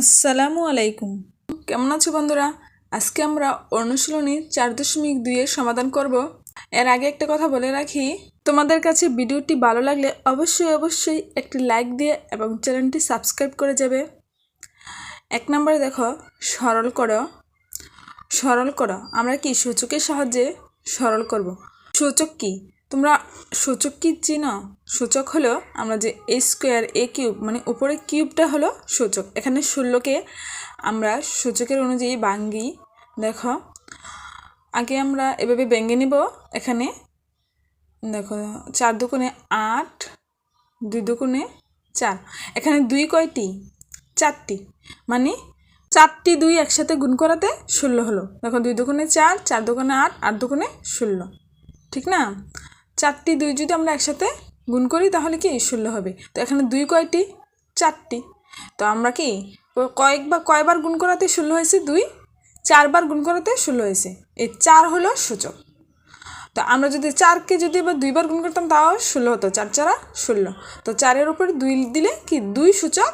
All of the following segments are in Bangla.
আসসালামু আলাইকুম। কেমন আছো বন্ধুরা? আজকে আমরা অনুশীলনী চার দশমিক দুইয়ের সমাধান করব। এর আগে একটা কথা বলে রাখি, তোমাদের কাছে ভিডিওটি ভালো লাগলে অবশ্যই অবশ্যই একটি লাইক দিয়ে এবং চ্যানেলটি সাবস্ক্রাইব করে যাবে। এক নম্বরে দেখো, সরল করো। সরল করো, আমরা কি সূচকের সাহায্যে সরল করব? সূচক কি? তোমরা সূচক কি চিনো? সূচক হলো আমরা যে এ স্কোয়ার এ কিউব মানে উপরে কিউবটা হলো সূচক। এখানে ষোলোকে আমরা সূচকের অনুযায়ী ভাঙ্গি। দেখো, আগে আমরা এভাবে ভেঙে নিব। এখানে দেখো, চার দুগুণে আট, দুই দুগুণে চার। এখানে দুই কয়টি? চারটি। মানে চারটি দুই একসাথে গুণ করাতে ষোলো হলো। দেখো, দুই দুগুণে চার চার দুগুণে আট আট দুগুণে ষোলো। ঠিক না? চারটি, দুই যদি আমরা একসাথে গুণ করি, তাহলে কি ষোলো হবে? তো এখানে দুই কয়টি? চারটি। তো আমরা কি কয়েকবার কয়বার গুণ করাতে ষোলো হয়েছে? দুই। চারবার গুণ করাতে ষোলো হয়েছে। এই চার হলো সূচক। তো আমরা যদি চারকে যদি এবার দুইবার গুণ করতাম, তাও ষোলো হতো। চার চারা ষোলো তো চারের উপরে দুই দিলে কি? দুই সূচক।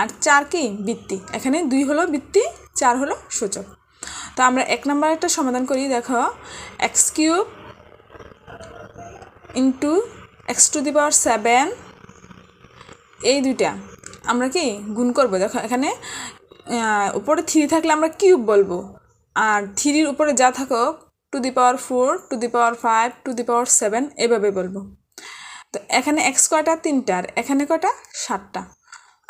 আর চার কি? বৃত্তি। এখানে দুই হলো বৃত্তি, চার হলো সূচক। তো আমরা এক নম্বর একটা সমাধান করি। দেখো, x cube into x to the power seven এই দুইটা আমরা কি গুণ করব? দেখো, এখানে উপরে থ্রি থাকলে আমরা কিউব বলব। আর থ্রির উপরে যা থাকুক to the power four to the power five to the power seven এভাবে বলব। তো এখানে এক্স কয়টা? তিনটা। আর এখানে কয়টা? সাতটা।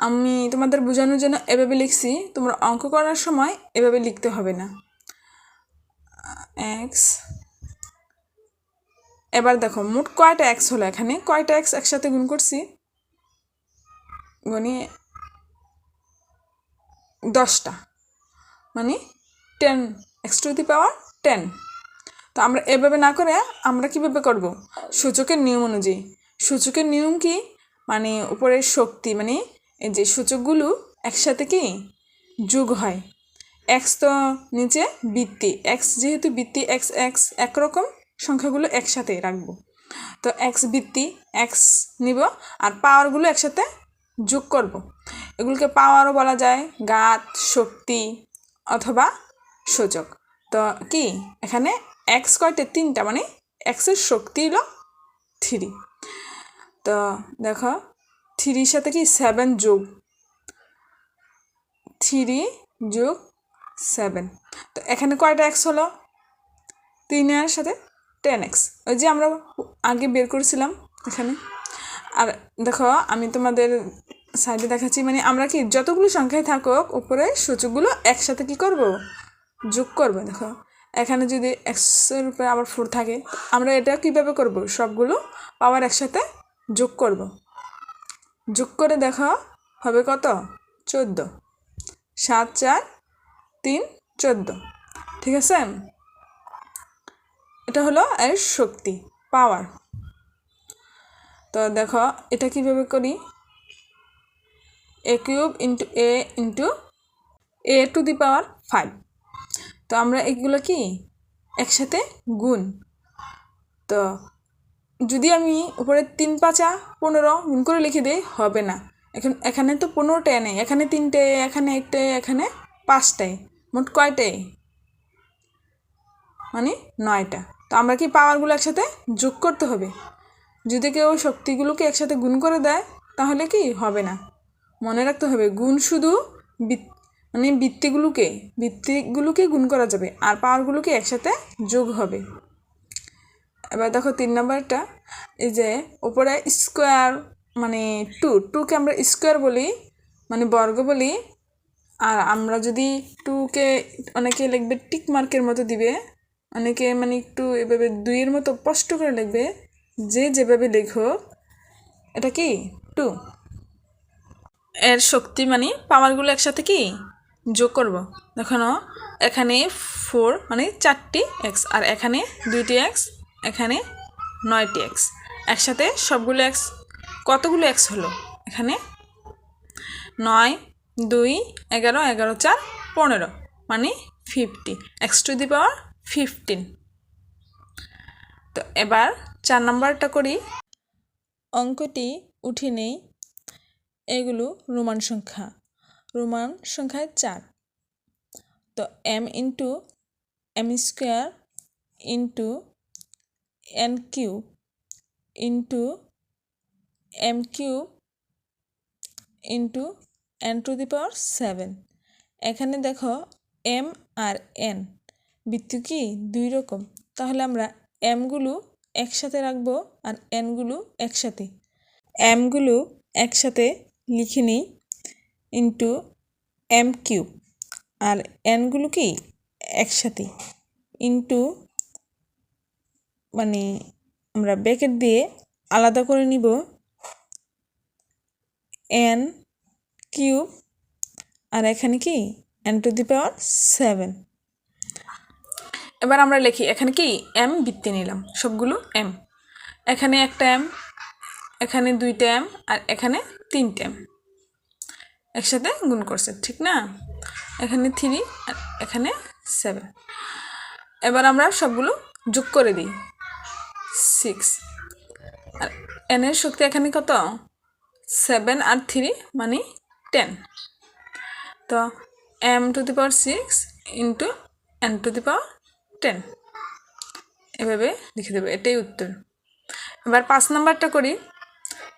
আমি তোমাদের বোঝানোর জন্য এভাবে লিখছি, তোমরা অঙ্ক করার সময় এভাবে লিখতে হবে না। এক্স এবার দেখো, মোট কয়টা এক্স হলো এখানে? কয়টা এক্স একসাথে গুণ করছি? গুনি দশটা। মানে ten x to the power ten তো আমরা এভাবে না করে আমরা কীভাবে করব? সূচকের নিয়ম অনুযায়ী। সূচকের নিয়ম কি? মানে উপরের শক্তি মানে এই যে সূচকগুলো একসাথে কি? যোগ হয়। এক্স তো নিচে বৃত্তি। এক্স যেহেতু বৃত্তি এক্স এক্স একরকম সংখ্যাগুলো একসাথে রাখব। তো এক্স বৃত্তি এক্স নিব আর পাওয়ারগুলো একসাথে যোগ করব। এগুলোকে পাওয়ারও বলা যায় গাত শক্তি অথবা সূচক। তো কি? এখানে এক্স কয়টে? তিনটা মানে এক্সের শক্তি হলো থ্রি তো দেখো থ্রির সাথে কি? সেভেন যোগ। থ্রি যোগ সেভেন তো এখানে কয়টা এক্স হলো? তিনের সাথে টেন এক্স ওই যে আমরা আগে বের করেছিলাম এখানে। আর দেখো, আমি তোমাদের সাইডে দেখাচ্ছি মানে আমরা কি যতগুলো সংখ্যায় থাকুক, উপরে সূচকগুলো একসাথে কি করব? যোগ করব, দেখো। এখানে যদি এক্সের উপরে আবার ফোর থাকে, আমরা এটা কীভাবে করব? সবগুলো পাওয়ার একসাথে যোগ করব। যোগ করে দেখো, হবে কত? চোদ্দ। সাত, চার, তিন, চোদ্দ। ঠিক আছে? এটা হলো এর শক্তি পাওয়ার তো দেখো, এটা কীভাবে করি? A cube into a into a to the power five তো আমরা এগুলো কি? একসাথে গুণ। তো যদি আমি উপরে তিন পাঁচা পনেরো গুণ করে লিখে দিই, হবে না। এখন এখানে তো পনেরোটায় নেই, এখানে তিনটে, এখানে একটে, এখানে পাঁচটায়। মোট কয়টায়? মানে নয়টা। তো আমরা কি পাওয়ারগুলো একসাথে যোগ করতে হবে? যদি কেউ শক্তিগুলোকে একসাথে গুণ করে দেয়, তাহলে কি হবে না? মনে রাখতে হবে, গুণ শুধু মানে বৃত্তিগুলোকে বৃত্তিগুলোকে গুণ করা যাবে আর পাওয়ারগুলোকে একসাথে যোগ হবে। এবার দেখো তিন নম্বরটা, এই যে ওপরে স্কোয়ার মানে টু, টুকে আমরা স্কোয়ার বলি মানে বর্গ বলি, আর আমরা যদি টুকে অনেকে লিখবে টিক মার্কের মতো দিবে অনেকে মানে একটু এভাবে দুইয়ের মতো স্পষ্ট করে লিখবে। যে যেভাবে লেখো, এটা কি? টু। এর শক্তি মানে পাওয়ারগুলো একসাথে কি? যোগ করব। দেখো এখানে ফোর মানে চারটি এক্স আর এখানে দুইটি এক্স এখানে নয়টি এক্স একসাথে সবগুলো এক্স কতগুলো এক্স হলো? এখানে নয়, দুই, এগারো এগারো, চার, পনেরো মানে fifty x to the power fifteen. তো এবার চার নম্বরটা করি। অঙ্কটি উঠে নেই। এগুলো রোমান সংখ্যা। রোমান সংখ্যায় চার। তো m into m square into n cube into m cube into n to the power seven এখানে দেখো এম আর এন বৃত্তি কি? দুই রকম। তাহলে আমরা এমগুলো একসাথে রাখব আর এনগুলো একসাথে। এমগুলো একসাথে লিখে নিই ইন্টু এম কিউব আর এনগুলো কি? একসাথে। ইন্টু মানে আমরা ব্যাকেট দিয়ে আলাদা করে নিব। এন কিউব আর এখানে কি? N to the power seven এবার আমরা লিখি, এখানে কি? এম বৃত্তি নিলাম, সবগুলো এম এখানে একটা এম এখানে দুইটা এম আর এখানে তিনটে এম একসাথে গুণ করছে, ঠিক না? এখানে থ্রি আর এখানে সেভেন এবার আমরা সবগুলো যোগ করে দিই সিক্স আর এনের শক্তি এখানে কত? সেভেন আর থ্রি মানে টেন তো m to the power six into n to the power ten এভাবে লিখে দেবে, এটাই উত্তর। এবার পাঁচ নাম্বারটা করি।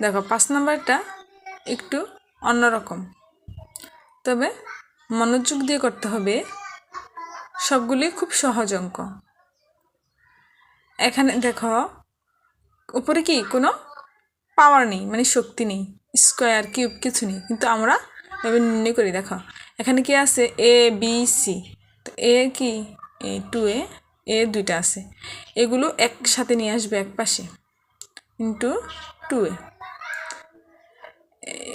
দেখো, পাঁচ নাম্বারটা একটু অন্যরকম। তবে মনোযোগ দিয়ে করতে হবে সবগুলি খুব সহজ অঙ্ক। এখানে দেখো, উপরে কি কোনো পাওয়ার নেই মানে শক্তি নেই স্কোয়ার কিউব কিছু নেই, কিন্তু আমরা এভাবে নির্ণয় করি। দেখো, এখানে কি আছে এ বি সি তো এ কি? টু এ এ দুইটা আছে। এগুলো একসাথে নিয়ে আসবে এক পাশে ইন্টু টু এ।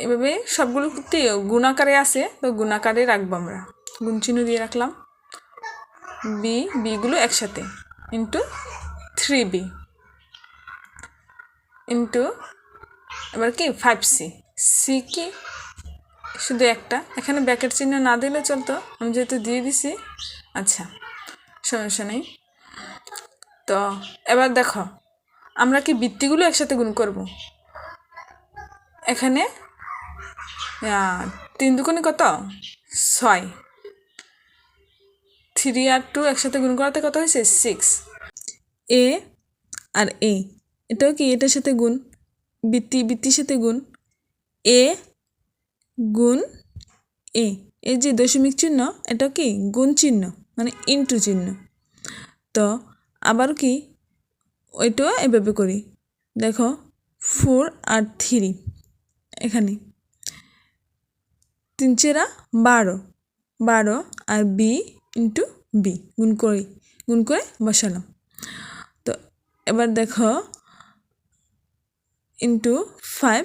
এভাবে সবগুলো গুণাকারে আছে, তো গুণাকারে রাখব আমরা। গুণ চিহ্ন দিয়ে রাখলাম। বি বিগুলো একসাথে। ইন্টু থ্রি বি ইন্টু এবার কি? ফাইভ সি সি কি? শুধু একটা। এখানে ব্যাকেট চিহ্ন না দিলে চলতো। আমি যেহেতু দিয়ে দিছি আচ্ছা। সমস্যা নেই। তো এবার দেখো, আমরা কি বৃত্তিগুলো একসাথে গুণ করব? এখানে তিন দুগুণে কত? ছয়। থ্রি আর টু একসাথে গুণ করাতে কত হয়েছে? সিক্স এ আর এ এটাও কি এটার সাথে গুণ? বৃত্তি, বৃত্তির সাথে গুণ। এ গুণ এ এই যে দশমিক চিহ্ন এটা কি গুণ চিহ্ন? মানে ইন্টু চিহ্ন। তো আবার কি? ওইটাও এভাবে করি। দেখো ফোর আর থ্রি এখানে। তিন চেরা বারো। বারো আর বি ইন্টু বি গুণ করি, গুণ করে বসালাম। তো এবার দেখো ইন্টু ফাইভ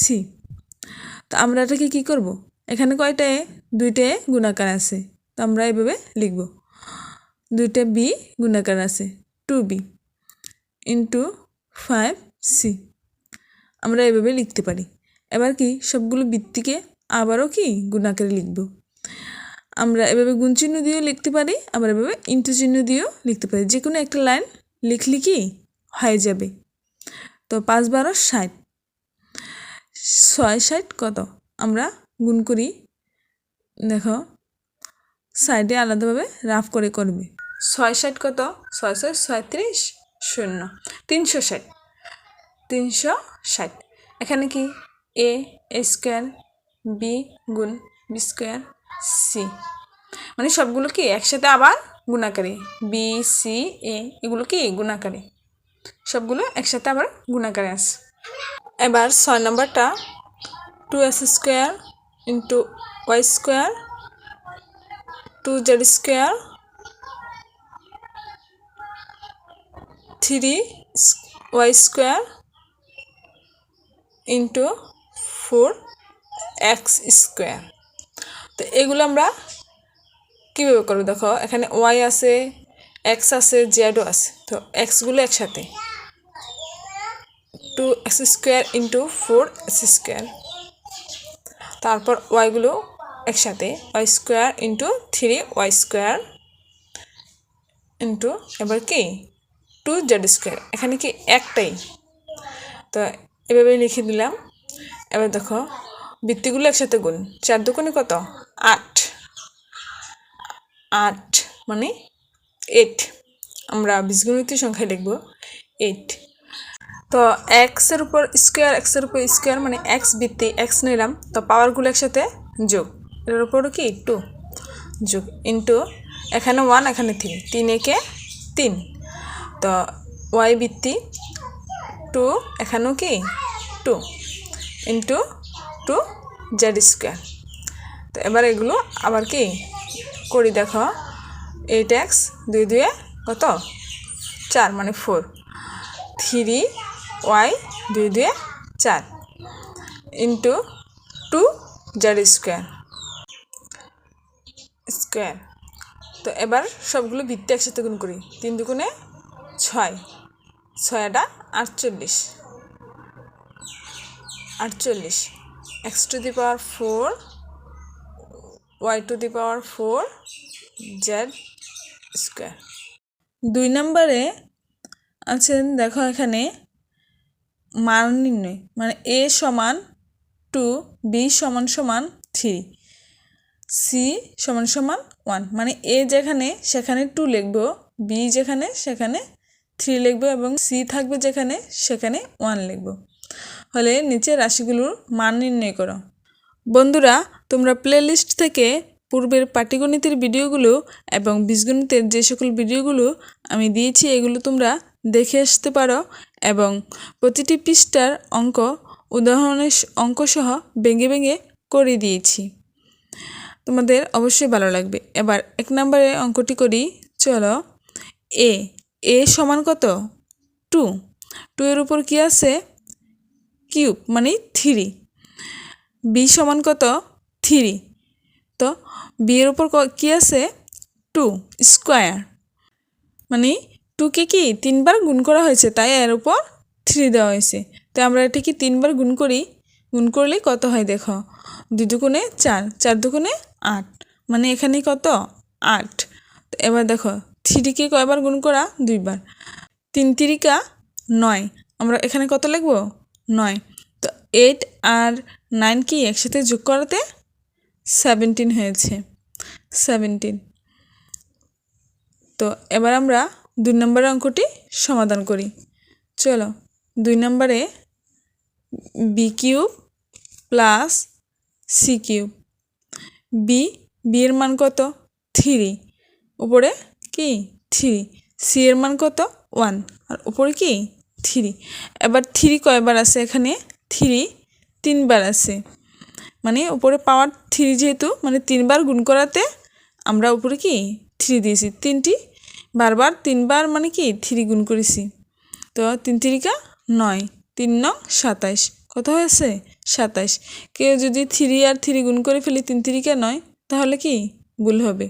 সি তো আমরা এটাকে কী করব? এখানে কয়টায় দুইটায় গুণাকার আছে। তো আমরা এভাবে লিখব। দুইটা বি গুণাকার আছে two b into five c আমরা এভাবে লিখতে পারি। এবার কি, সবগুলো বৃত্তিকে আবারও কি গুণাকারে লিখব? আমরা এভাবে গুণ চিহ্ন দিয়েও লিখতে পারি, আবার এভাবে ইন্টু চিহ্ন দিয়েও লিখতে পারি। যে কোনো একটা লাইন লিখলে কি হয়ে যাবে? তো পাঁচ বারো ষাট। ছয় ষাট কত? আমরা গুণ করি, দেখো সাইডে আলাদাভাবে রাফ করে করবে। ছয় ষাট কত? ছয় ছয় ছয়ত্রিশ? শূন্য। তিনশো ষাট। তিনশো ষাট। এখানে কি? এ স্কোয়ার, বি গুণ বি স্কোয়ার, সি। মানে সবগুলো কি একসাথে আবার গুণাকারে? বি, সি, এ, এগুলো কি গুণাকারে? সবগুলো একসাথে আবার গুণাকারে আছে। এবার ছয় নম্বরটা two s square into y square two z square three y square into four x square. তো এগুলো আমরা কীভাবে করব দেখো, এখানে ওয়াই আছে, এক্স আছে, জেডও আছে। তো এক্সগুলো একসাথে। Two x square into four x square. তারপর ওয়াইগুলো একসাথে y square into three y square into এবার কি? টু জেড স্কোয়ার এখানে কি একটাই? তো এভাবে লিখে দিলাম। এবার দেখো, বৃত্তিগুলো একসাথে গুণ। চার দুগুণে কত? আট। আট মানে এইট আমরা বীজগণিতীয় সংখ্যায় লিখব এইট তো এক্সের উপর স্কোয়ার এক্সের উপর স্কোয়ার মানে এক্স বৃত্তি এক্স নিলাম। তো পাওয়ারগুলো একসাথে যোগ। এর উপরও কি? টু যোগ ইন্টু এখানে ওয়ান এখানে থ্রি তিন একে তিন। তো ওয়াই বৃত্তি টু এখানেও কি? Two into two z square তো এবার এগুলো আবার কি? করি দেখো। এইট এক্স দুই দুয়ে কত? চার মানে ফোর থ্রি ওয়াই দুই দুয়ে চার। Into two z square square. তো এবার সবগুলো ভিত্তি একসাথে গুণ করি। তিন দুগুণে ছয়। ছয়টা আটচল্লিশ। আটচল্লিশ। X to the power four, y to the power four, z square. দুই নম্বরে আছে দেখো এখানে, মান নির্ণয়। মানে এ সমান টু, বি সমান সমান থ্রি। সি সমান সমান ওয়ান মানে এ যেখানে, সেখানে টু লিখব বি যেখানে, সেখানে থ্রি লিখব এবং সি থাকবে যেখানে, সেখানে ওয়ান লিখব। হলে নিচে রাশিগুলোর মান নির্ণয় করো। বন্ধুরা, তোমরা প্লেলিস্ট থেকে পূর্বের পাটিগণিতের ভিডিওগুলো এবং বীজগণিতের যে সকল ভিডিওগুলো আমি দিয়েছি, এগুলো তোমরা দেখে আসতে পারো এবং প্রতিটি পৃষ্ঠার অঙ্ক, উদাহরণের অঙ্কসহ ভেঙে ভেঙে করে দিয়েছি। তোমাদের অবশ্যই ভালো লাগবে। এবার এক নম্বরে অঙ্কটি করি। চলো, এ এ সমান কত? টু। টু এর উপর কি আছে? কিউব মানে থ্রি। বি সমান কত? থ্রি। তো বি এর উপর ক- আছে? Two, square. মানে টুকে কি তিনবার গুণ করা হয়েছে, তাই এর উপর থ্রি দেওয়া হয়েছে। তো আমরা এটাকে তিনবার গুণ করি। গুণ করলে কত হয় দেখো? দুই দুগুণে চার চার দুগুণে আট। মানে এখানে কত? আট। এবার দেখো থ্রিকে কয়বার গুণ করা? দুইবার। তিন তিরিকা, নয়। আমরা এখানে কত লিখব? নয়। তো এইট আর নাইন কি একসাথে যোগ করাতে? সেভেন্টিন হয়েছে। সেভেন্টিন। তো এবার আমরা দুই নম্বরের অঙ্কটি সমাধান করি। চলো, দুই নম্বরে b cube plus c cube. B b এর মান কত? থ্রি। উপরে কি? থ্রি। সি এর মান কত? ওয়ান। আর উপরে কি? থ্রি। এবার থ্রি কয়বার আছে এখানে? থ্রি তিনবার আছে। মানে উপরে পাওয়ার থ্রি যেহেতু মানে তিনবার গুণ করাতে আমরা উপরে কি? থ্রি দিয়েছি। তিনটি বারবার তিনবার মানে কি? থ্রি গুণ করেছি। তো তিন তিরিকা নয়। তিন নং সাতাইশ। কত হয়েছে? সাতাশ। কেউ যদি থ্রি আর থ্রি গুণ করে ফেলি তিন তিরিকা নয়, তাহলে কি? ভুল হবে।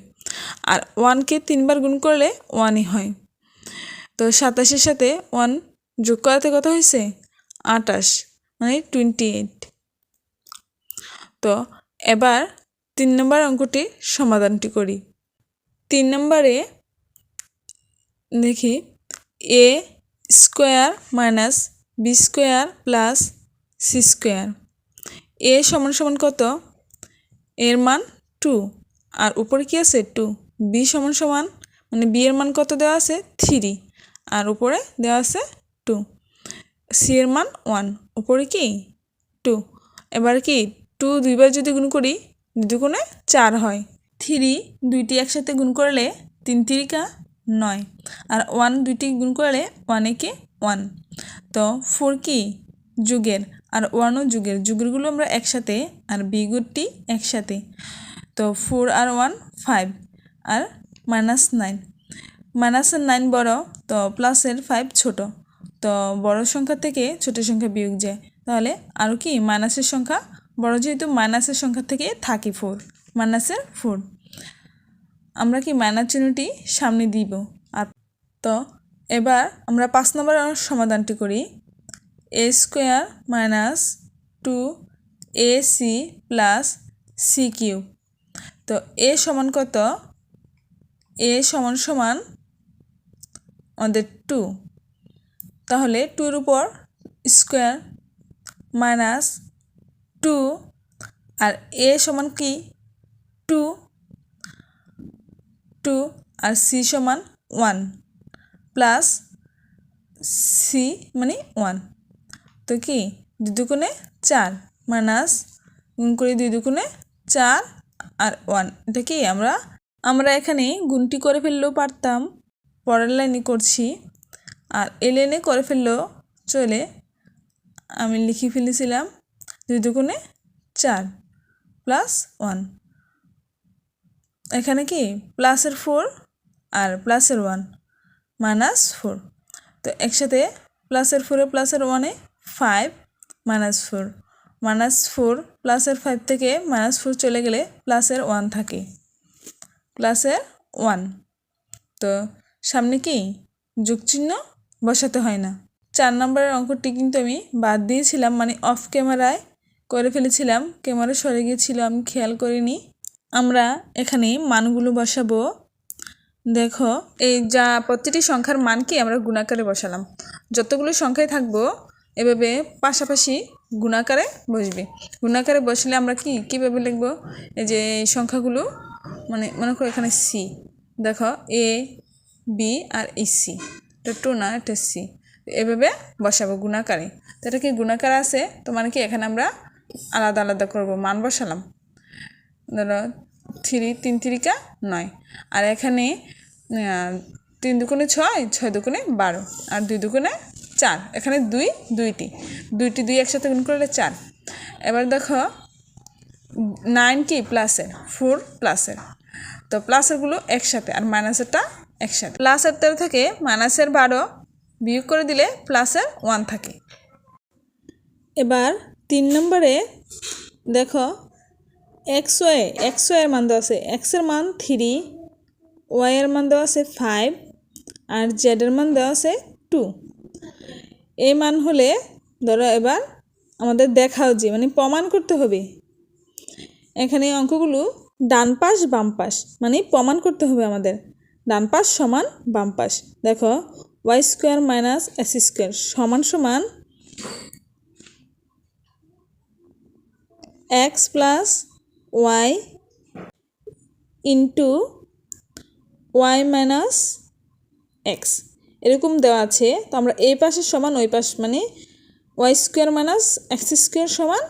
আর ওয়ানকে তিনবার গুণ করলে ওয়ানই হয়। তো সাতাশের সাথে ওয়ান যোগ করাতে কত হয়েছে? আটাশ মানে টোয়েন্টি এইট তো এবার তিন নম্বর অঙ্কটি সমাধানটি করি। তিন নম্বরে দেখি, a square minus b square plus c square. A সমান সমান কত? এর মান টু। আর উপরে কি আছে? টু। বি সমান সমান মানে বি এর মান কত দেওয়া আছে? থ্রি। আর উপরে দেওয়া আছে টু। সি এর মান ওয়ান। উপরে কি? টু। এবার কি টু দুইবার যদি গুণ করি দুগুণে চার হয়। থ্রি দুইটি একসাথে গুণ করলে তিন তিরিকা নয়। আর ওয়ান দুইটি গুণ করলে ওয়ানে কি ওয়ান। তো ফোর কি? যুগের। আর ওয়ানও যুগের, যুগেরগুলো আমরা একসাথে আর বিগুরটি একসাথে। তো ফোর আর ওয়ান ফাইভ আর মাইনাস নাইন মাইনাসের নাইন বড়, তো প্লাসের ফাইভ ছোট। তো বড় সংখ্যা থেকে ছোট সংখ্যা বিয়োগ যায়। তাহলে আরও কি? মাইনাসের সংখ্যা, বড় যেহেতু মাইনাসের সংখ্যা থেকে থাকে ফোর মাইনাসের ফোর আমরা কি মাইনাস চিহ্নটি সামনে দিব? আর তো এবার আমরা পাঁচ নম্বর সমাধানটি করি। A square minus two a c plus c q তো এ সমান কত? এ সমান সমান আমাদের টু। তাহলে টুর উপর স্কোয়ার মাইনাস টু আর এ সমান কি? টু। টু আর সি সমান ওয়ান প্লাস সি মানে ওয়ান। তো কি? দুই দুগুণে চার মাইনাস গুণ করি দুই দুগুণে চার আর ওয়ান। এটা কি? আমরা আমরা এখানে গুণটি করে ফেললেও পারতাম, পরের লাইনে করছি। আর এ লাইনে করে ফেললেও চলে, আমি লিখে ফেলেছিলাম দুই দুগুণে চার প্লাস ওয়ান। এখানে কি? প্লাসের ফোর আর প্লাসের ওয়ান মাইনাস ফোর। তো একসাথে প্লাসের ফোরে প্লাসের ওয়ানে five minus four minus four প্লাসের ফাইভ থেকে মাইনাস ফোর চলে গেলে প্লাসের ওয়ান থাকে। প্লাসের ওয়ান তো সামনে কি? যোগচিহ্ন বসাতে হয় না। চার নম্বরের অঙ্কটি কিন্তু আমি বাদ দিয়েছিলাম মানে অফ ক্যামেরায় করে ফেলেছিলাম। ক্যামেরা সরে গিয়েছিল, আমি খেয়াল করিনি। আমরা এখানে মানগুলো বসাবো। দেখো, এই যা প্রতিটি সংখ্যার মানকে আমরা গুণাকারে বসালাম। যতগুলো সংখ্যায় থাকব এভাবে পাশাপাশি গুণাকারে বসবে। গুণাকারে বসলে আমরা কি, কীভাবে লিখব? এই যে সংখ্যাগুলো মানে মনে করো এখানে সি দেখো এ বি আর এই সি এটা টু না, এটা সি এভাবে বসাবো গুণাকারে। তো এটা কি গুণাকার আছে? তো মানে কি এখানে আমরা আলাদা আলাদা করব, মান বসালাম। ধরো থ্রি, তিন তিরিকা নয়। আর এখানে তিন দুগুণে ছয় ছয় দুগুণে বারো। আর দুই দুগুণে চার। এখানে দুই, দুইটি। দুইটি, দুই একসাথে গুণ করলে চার। এবার দেখো নাইন কি প্লাসের, ফোর প্লাসের। তো প্লাসেরগুলো একসাথে আর মাইনাসেরটা একসাথে। প্লাসের তেরো থেকে মাইনাসের বারো বিয়োগ করে দিলে প্লাসের ওয়ান থাকে। এবার তিন নম্বরে দেখো, এক্স ওয়ে এক্স মান দেওয়া আছে। এক্সের মান থ্রি ওয়াইয়ের মান দেওয়া আছে ফাইভ, আর জেডের মান দেওয়া আছে টু। এই মান হলে ধরো এবার আমাদের দেখাও যে মানে প্রমাণ করতে হবে। এখানে অঙ্কগুলো ডান পাশ, বাম পাশ মানে প্রমাণ করতে হবে আমাদের। ডান পাশ সমান বাম পাশ। দেখো, y square minus s square সমান সমান x plus y into y minus x. এরকম দেওয়া আছে। তো আমরা এই পাশের সমান, ওই পাশ মানে y square minus x square সমান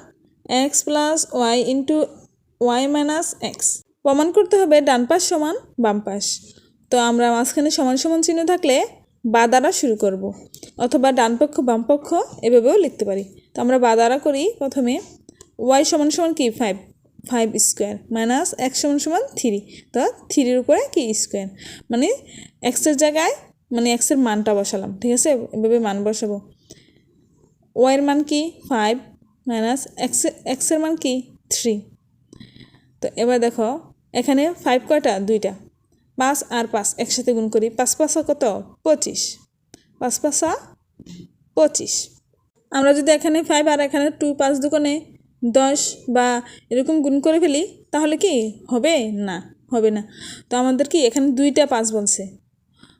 x plus y into y minus x প্রমাণ করতে হবে ডান পাশ সমান, বাম পাশ। তো আমরা মাঝখানে সমান সমান চিহ্ন থাকলে বা দ্বারা শুরু করব। অথবা ডান পক্ষ, বাম পক্ষ এভাবেও লিখতে পারি। তো আমরা বা দ্বারা করি প্রথমে ওয়াই সমান সমান কি? Five five square minus x সমান সমান থ্রি তো থ্রির উপরে কি স্কোয়ার মানে এক্সের জায়গায় মানে এক্সের মানটা বসালাম, ঠিক আছে? এভাবে মান বসাবো। ওয়াইয়ের মান কি? ফাইভ মাইনাস এক্স এক্সের মান কি? থ্রি তো এবার দেখো, এখানে ফাইভ কয়টা? দুইটা। পাঁচ আর পাঁচ একসাথে গুণ করি, পাঁচ পাঁচা কত? পঁচিশ। পাঁচ পাঁচা পঁচিশ। আমরা যদি এখানে ফাইভ আর এখানে টু পাঁচ দোকানে দশ বা এরকম গুণ করে ফেলি, তাহলে কি? হবে না হবে না। তো আমাদের কি এখানে দুইটা পাঁচ বলছে।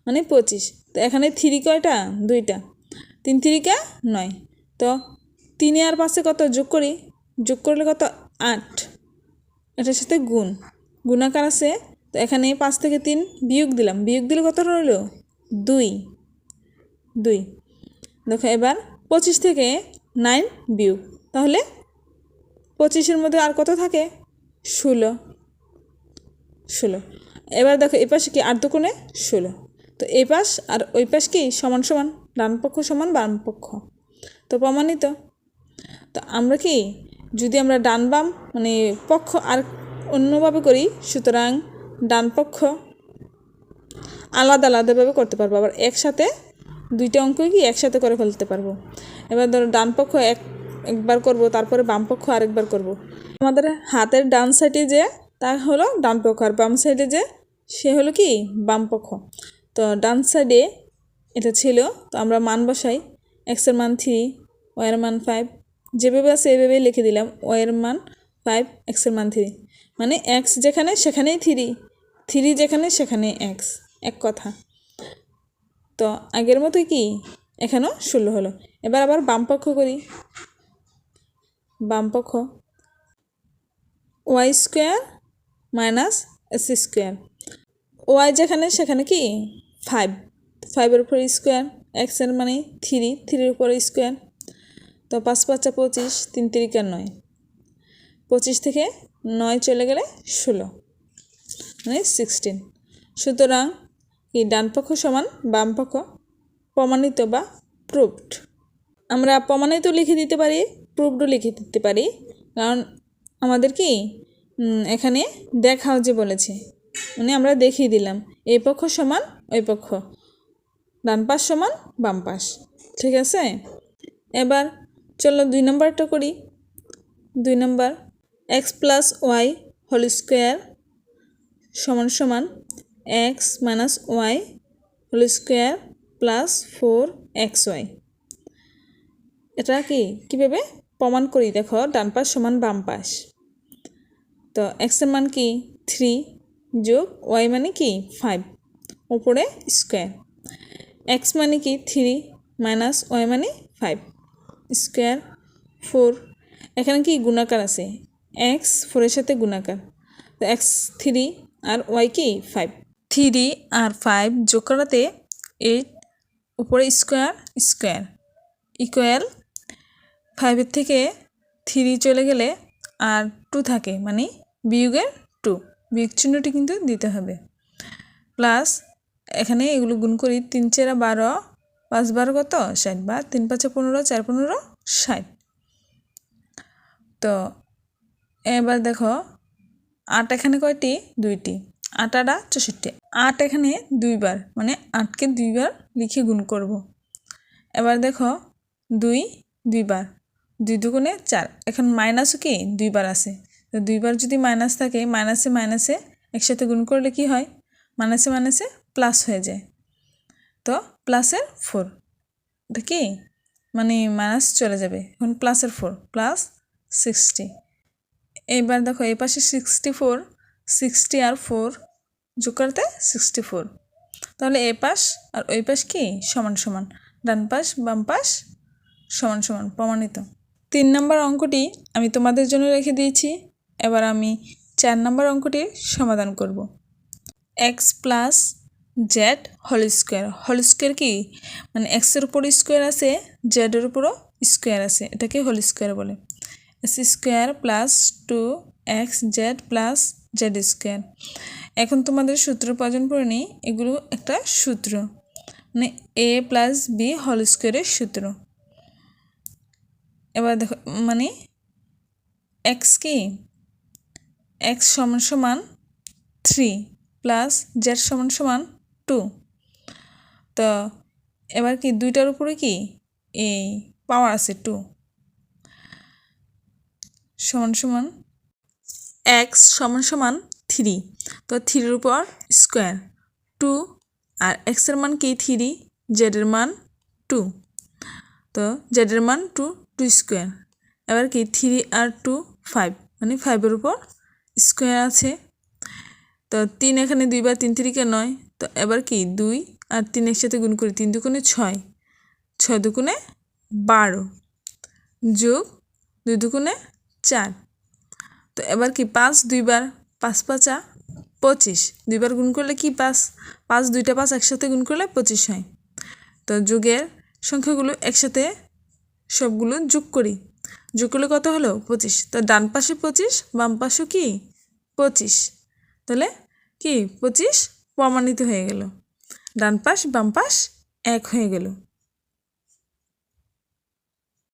মানে পঁচিশ। তো এখানে থ্রি কয়টা? দুইটা। তিন থ্রিকা নয়। তো তিনে আর পাশে কত? যোগ করি। যোগ করলে কত? আট। এটার সাথে গুণ। গুণাকার আছে। তো এখানে পাঁচ থেকে তিন বিয়োগ দিলাম। বিয়োগ দিলে কত রইল দুই। দুই। দেখো এবার পঁচিশ থেকে নাইন বিয়োগ। তাহলে পঁচিশের মধ্যে আর কত থাকে? ষোলো। ষোলো। এবার দেখো এই পাশে কি আট দুকোণে ষোলো। তো এই পাশ আর ওই পাশ কি সমান সমান? ডান পক্ষ সমান বাম পক্ষ। তো প্রমাণিত। তো আমরা কি যদি আমরা ডান বাম মানে পক্ষ আর অন্যভাবে করি, সুতরাং ডান পক্ষ আলাদা আলাদাভাবে করতে পারব। আবার একসাথে দুইটা অঙ্ক কি একসাথে করে ফেলতে পারব। এবার ধরো ডান পক্ষ এক, একবার করব, তারপরে বাম পক্ষ আরেকবার করব। আমাদের হাতের ডান সাইডে যে, তা হলো ডান পক্ষ, আর বাম সাইডে যে, সে হলো কি? বাম পক্ষ। তো ডান সাইডে এটা ছিল, তো আমরা মান বসাই এক্সের মান থ্রি ওয়ের মান ফাইভ যেভাবে আছে এভাবেই লিখে দিলাম ওয়ের মান ফাইভ এক্সের মান থ্রি মানে এক্স যেখানে সেখানেই থ্রি থ্রি যেখানে সেখানে এক্স এক কথা। তো আগের মতো কি? এখানেও ষোলো হলো। এবার আবার বাম পক্ষ করি। বাম পক্ষ y square minus s square y যেখানে, সেখানে কি? ফাইভ ফাইভের উপর স্কোয়ার এক্সের মানে থ্রি থ্রির উপর স্কোয়ার তো পাঁচ পাঁচা পঁচিশ, তিন তিরিকা নয়। পঁচিশ থেকে নয় চলে গেলে ষোলো মানে সিক্সটিন সুতরাং কি ডান পক্ষ সমান বাম পক্ষ, প্রমাণিত বা প্রুভড আমরা প্রমাণিত লিখে দিতে পারি প্রুভডও লিখে দিতে পারি। কারণ আমাদের কি? এখানে দেখাও যে বলেছে। মানে আমরা দেখিয়ে দিলাম। এই পক্ষ সমান ওই পক্ষ। ডান পাশ সমান বাম পাশ। ঠিক আছে? এবার চলো দুই নম্বরটা করি। দুই নম্বর x plus y whole square সমান সমান x minus y whole square plus four x y এটা কি? কীভাবে? প্রমাণ করি। দেখো, ডান পাশ সমান বাম পাশ। তো এক্সের মান কি? থ্রি যোগ ওয়াই মানে কি? ফাইভ ওপরে স্কোয়ার এক্স মানে কি? থ্রি মাইনাস ওয়াই মানে ফাইভ স্কোয়ার ফোর এখানে কি গুণাকার আছে? এক্স ফোরের সাথে গুণাকার। তো এক্স থ্রি আর ওয়াই কি? ফাইভ থ্রি আর ফাইভ যোগ করাতে এইট উপরে স্কোয়ার স্কোয়ার ইকুয়াল ফাইভের থেকে থ্রি চলে গেলে আর টু থাকে মানে বিয়োগের টু চিহ্নটি কিন্তু দিতে হবে। প্লাস এখানে এগুলো গুণ করি তিন চেরা বারো, পাঁচ বারো কত? ষাট। বা তিন পাঁচে পনেরো, চার পনেরো, ষাট। তো এবার দেখো, আট এখানে কয়টি? দুইটি। আট আটা চৌষট্টি। আট এখানে দুইবার মানে আটকে দুইবার লিখে গুণ করব। এবার দেখো, দুই, দুইবার। দুই দুগুণে চার। এখন মাইনাসও কি? দুইবার আছে। তো দুইবার যদি মাইনাস থাকে মাইনাসে মাইনাসে একসাথে গুণ করলে কি হয়? মাইনাসে মাইনাসে প্লাস হয়ে যায়। তো প্লাসের ফোর এটা কি? মানে মাইনাস চলে যাবে। এখন প্লাসের ফোর প্লাস সিক্সটি এবার দেখো, এই পাশে সিক্সটি ফোর সিক্সটি আর ফোর যোগ করতে সিক্সটি ফোর তাহলে এ পাশ আর ওই পাশ কি? সমান সমান। ডান পাশ, বাম পাশ, সমান সমান, প্রমাণিত। তিন নম্বর অঙ্কটি আমি তোমাদের জন্য রেখে দিয়েছি। এবার আমি চার নম্বর অঙ্কটির সমাধান করব। X plus z whole square whole square কি? মানে এক্সের উপর স্কোয়ার আছে জেডের উপরও স্কোয়ার আছে। এটাকে হোল স্কোয়ার বলে। S square plus two x z plus z square এখন তোমাদের সূত্র প্রয়োজন পড়ে নেই, এগুলো একটা সূত্র। মানে এ প্লাস বি হোল স্কোয়ারের সূত্র। এবার দেখো মানে এক্স কি? এক্স সমান সমান থ্রি প্লাস জেড সমান সমান টু। তো এবার কি দুইটার উপরে কি? এই পাওয়ার আছে টু। সমান সমান এক্স সমান সমান থ্রি। তো থ্রির উপর স্কোয়ার টু আর এক্সের মান কি থ্রি? জেডের মান টু। তো জেডের মান টু টু স্কোয়ার। এবার কি থ্রি আর টু, ফাইভ। মানে ফাইভের উপর স্কোয়ার আছে। তো তিন এখানে দুইবার তিন তিরিকে নয়। তো এবার কি? দুই আর তিন একসাথে গুণ করি তিন দুগুণে ছয়। ছয় দুগুণে বারো যোগ দুই দুগুণে চার। তো এবার কি? পাঁচ দুইবার পাঁচ পাঁচা পঁচিশ। দুইবার গুণ করলে কি পাঁচ? পাঁচ দুইটা পাঁচ একসাথে গুণ করলে পঁচিশ হয়। তো যোগের সংখ্যাগুলো একসাথে সবগুলো যোগ করি। যোগ কত হলো? পঁচিশ। তো ডান পাশে পঁচিশ, বাম পাশে কি? পঁচিশ। তাহলে কি? পঁচিশ প্রমাণিত হয়ে গেল। ডান পাশ, বাম পাশ এক হয়ে গেল।